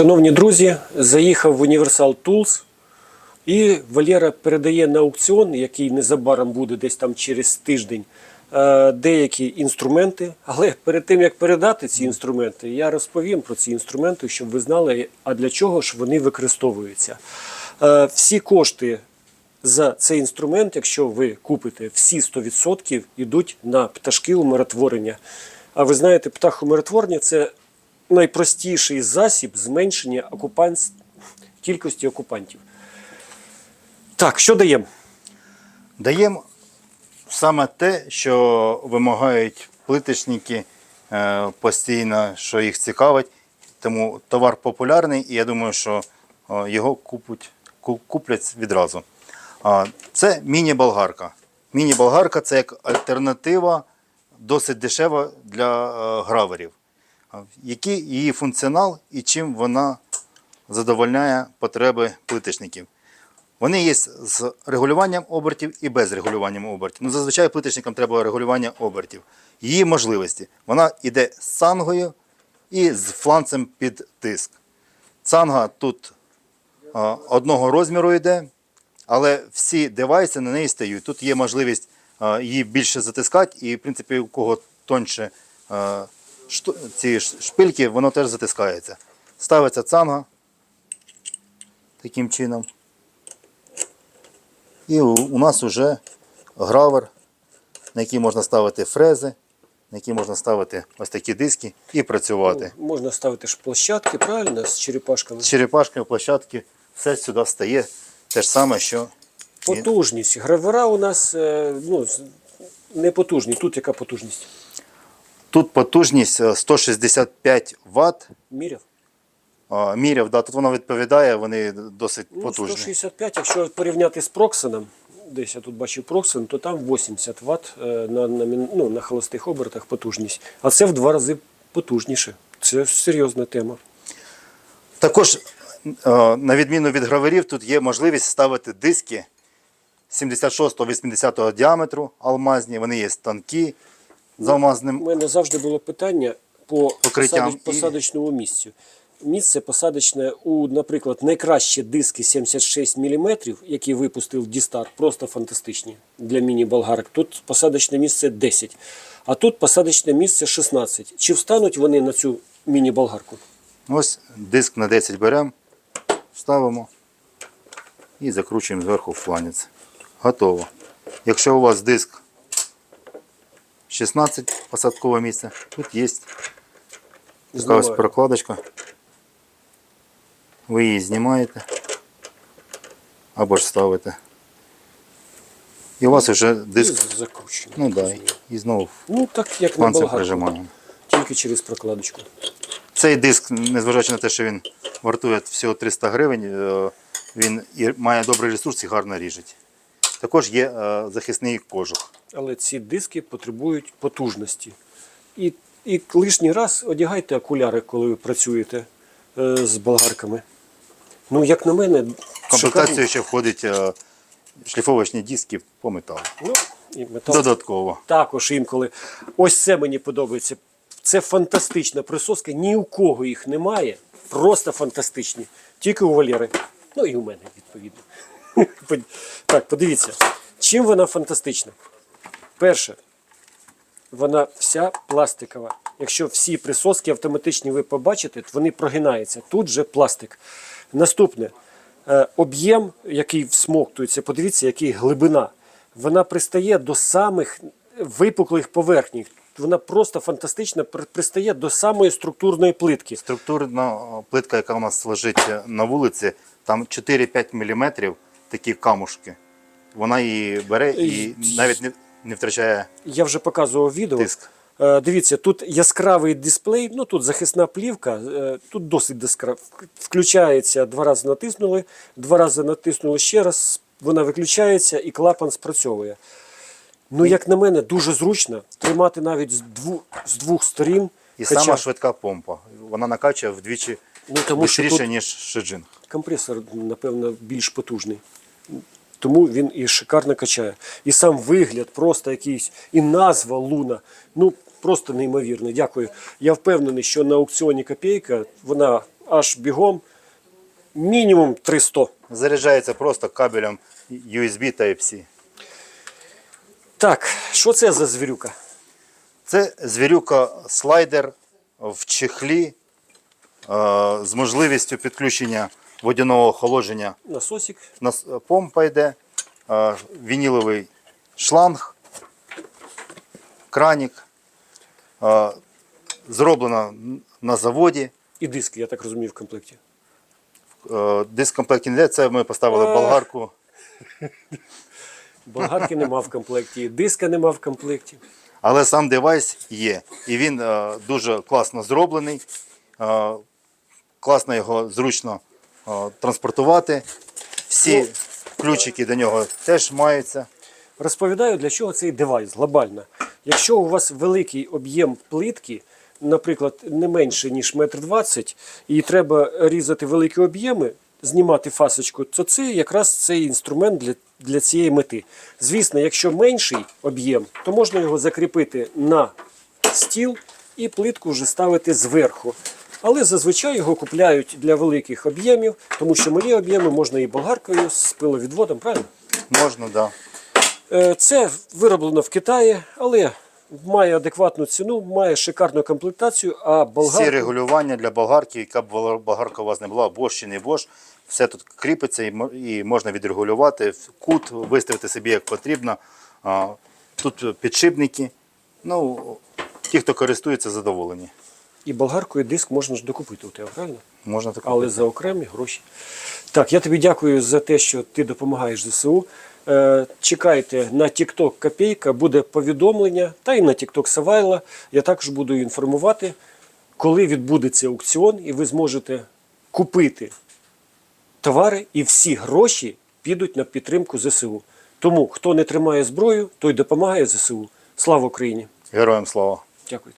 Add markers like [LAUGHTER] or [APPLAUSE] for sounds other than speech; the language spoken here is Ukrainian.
Шановні друзі, заїхав в Universal Tools і Валера передає на аукціон, який незабаром буде десь там через тиждень, е, деякі інструменти. Але перед тим як передати ці інструменти, я розповім про ці інструменти, щоб ви знали, а для чого ж вони використовуються. Е, Всі кошти за цей інструмент, якщо ви купите всі 100%, йдуть на пташки умиротворення. А ви знаєте, птахомиротворення це найпростіший засіб зменшення окупанс... кількості окупантів. Так, що даємо? Даємо саме те, що вимагають плиточники е, постійно, що їх цікавить. Тому товар популярний, і я думаю, що е, його купуть, куплять відразу. А, Це міні-болгарка. Міні-болгарка це як альтернатива, досить дешева для е, граверів. Який її функціонал і чим вона задовольняє потреби плиточників? Вони є з регулюванням обертів і без регулювання обертів. Ну, зазвичай плиточникам треба регулювання обертів. Її можливості. Вона йде з цангою і з фланцем під тиск. Цанга тут а, одного розміру йде, але всі девайси на неї стають. Тут є можливість а, її більше затискати, і, в принципі, у кого тоньше а, ці шпильки, воно теж затискається. Ставиться цанга таким чином. І у, нас вже гравер, на який можна ставити фрези, на який можна ставити ось такі диски і працювати. Ну, можна ставити ж площадки, правильно, з черепашками. З черепашками, площадки, все сюди стає те ж саме, що Потужність. Гравера у нас е, ну, не потужні. Тут яка потужність? Тут потужність е, 165 Вт. Міряв? Міряв, да, тут вона відповідає, вони досить Ну, потужні. 165, якщо порівняти з Проксеном, десь я тут бачив Проксен, то там 80 Вт е, на, на, ну, на холостих обертах потужність. А це в два рази потужніше. Це серйозна тема. Також, е, на відміну від граверів, тут є можливість ставити диски 76-80 діаметру алмазні, вони є тонкі з У мене завжди було питання по Покриттям посадочному місцю. Місце посадочне у, наприклад, найкращі диски 76 мм, які випустив Дістар, просто фантастичні для міні-болгарок. Тут посадочне місце 10, а тут посадочне місце 16. Чи встануть вони на цю міні-болгарку? Ось диск на 10 беремо, ставимо і закручуємо зверху в фланець. Готово. Якщо у вас диск 16 посадкове місце, тут є така ось прокладочка. Ви її знімаєте або ж ставите. І у вас вже диск. закручено. Ну да, і знову Ну так як болгарку, прижимаємо. тільки через прокладочку. Цей диск, незважаючи на те, що він вартує всього 300 гривень, е, він і має добрий ресурс і гарно ріжить. Також є е, захисний кожух. Але ці диски потребують потужності. І, і лишній раз одягайте окуляри, коли ви працюєте е, з болгарками. Ну, як на мене, В комплектацію ще входить е, шліфовочні диски по металу. Ну, і метал Додатково. також інколи. Ось це мені подобається. Це фантастична присоска, ні у кого їх немає. Просто фантастичні. Тільки у Валєри. Ну і у мене, відповідно. Так, подивіться, чим вона фантастична. Перше, вона вся пластикова. Якщо всі присоски автоматичні ви побачите, то вони прогинаються. Тут же пластик. Наступне е, об'єм, який всмоктується, подивіться, який глибина. Вона пристає до самих випуклих поверхній. Вона просто фантастично пристає до самої структурної плитки. Структурна е, плитка, яка у нас лежить на вулиці, там 4-5 мм такі камушки. Вона її бере і навіть не, не втрачає Я вже показував відео. тиск. Е, Дивіться, тут яскравий дисплей, ну тут захисна плівка, е, тут досить яскраво. Включається, два рази натиснули, два рази натиснули ще раз, вона виключається і клапан спрацьовує. Ну, як на мене, дуже зручно тримати навіть з двох, з двох сторін. І Хоча сама швидка помпа. Вона накачує вдвічі Ну, тому що тут- ніж шиджин. компресор, напевно, більш потужний. Тому він і шикарно качає. І сам вигляд, просто якийсь, і назва Луна. Ну, просто неймовірно. Дякую. Я впевнений, що на аукціоні копійка вона аж бігом мінімум 300. Заряджається просто кабелем USB Type-C. Так, що це за звірюка? Це звірюка слайдер в чехлі е, з можливістю підключення водяного охолодження. Насосик. Нас помпа йде, е, вініловий шланг, кранік. Е, Зроблено на заводі. І диск, я так розумію, в комплекті. Е, Диск в комплекті не йде, це ми поставили Ах. болгарку. [LAUGHS] Болгарки нема в комплекті, диска нема в комплекті. Але сам девайс є. І він е, дуже класно зроблений. Е, класно його зручно е, транспортувати. Всі Ну, ключики до нього теж маються. Розповідаю, для чого цей девайс глобально. Якщо у вас великий об'єм плитки, наприклад, не менше, ніж метр двадцять, і треба різати великі об'єми, знімати фасочку, то це якраз цей інструмент для, для цієї мети. Звісно, якщо менший об'єм, то можна його закріпити на стіл і плитку вже ставити зверху. Але зазвичай його купляють для великих об'ємів, тому що малі об'єми можна і болгаркою з пиловідводом, правильно? Можна, так. Да. Е, Це вироблено в Китаї, але має адекватну ціну, має шикарну комплектацію, а Всі регулювання для болгарки, яка б болгарка у вас не була, Bosch чи не Bosch, все тут кріпиться і можна відрегулювати кут, виставити собі як потрібно. Тут підшипники. Ну, ті, хто користується, задоволені. І болгарку, і диск можна ж докупити у тебе, правильно? Можна так Але за окремі гроші. Так, я тобі дякую за те, що ти допомагаєш ЗСУ. Е, Чекайте на TikTok Копійка, буде повідомлення, та й на TikTok Савайла. Я також буду інформувати, коли відбудеться аукціон, і ви зможете купити товари, і всі гроші підуть на підтримку ЗСУ. Тому хто не тримає зброю, той допомагає ЗСУ. Слава Україні! Героям слава! Дякую.